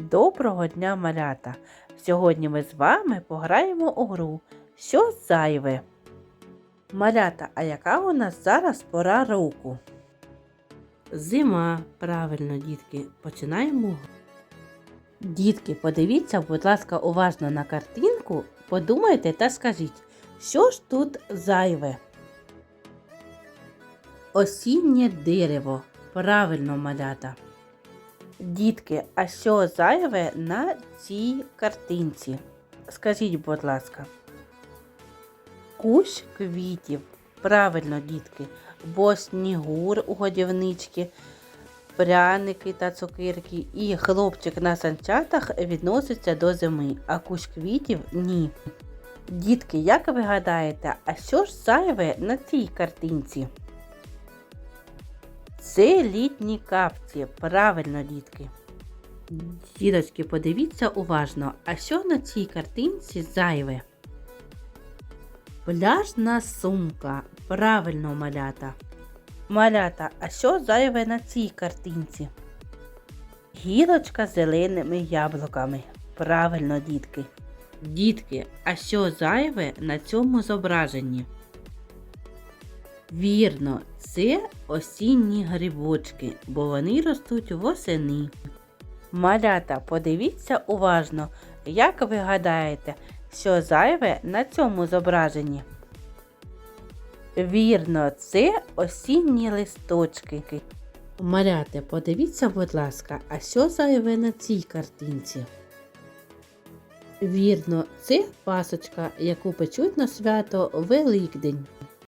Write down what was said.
Доброго дня, малята! Сьогодні ми з вами пограємо у гру Що зайве? Малята, а яка у нас зараз пора року? Зима, правильно, дітки, починаємо. гру. Дітки, подивіться, будь ласка, уважно на картинку, подумайте та скажіть, що ж тут зайве? Осіннє дерево. Правильно, малята. Дітки, а що зайве на цій картинці? Скажіть, будь ласка. Кущ квітів. Правильно, дітки, бо снігур у годівнички, пряники та цукерки і хлопчик на санчатах відноситься до зими, а кущ квітів ні. Дітки, як ви гадаєте, а що ж зайве на цій картинці? Це літні капці. Правильно, дітки. Діточки, подивіться уважно, а що на цій картинці зайве? Пляжна сумка. Правильно, малята. Малята, а що зайве на цій картинці? Гілочка з зеленими яблуками. Правильно, дітки. Дітки, а що зайве на цьому зображенні? Вірно, це осінні грибочки, бо вони ростуть восени. Малята, подивіться уважно, як ви гадаєте, що зайве на цьому зображенні. Вірно, це осінні листочки. Малята, подивіться, будь ласка, а що зайве на цій картинці? Вірно, це пасочка, яку печуть на свято Великдень.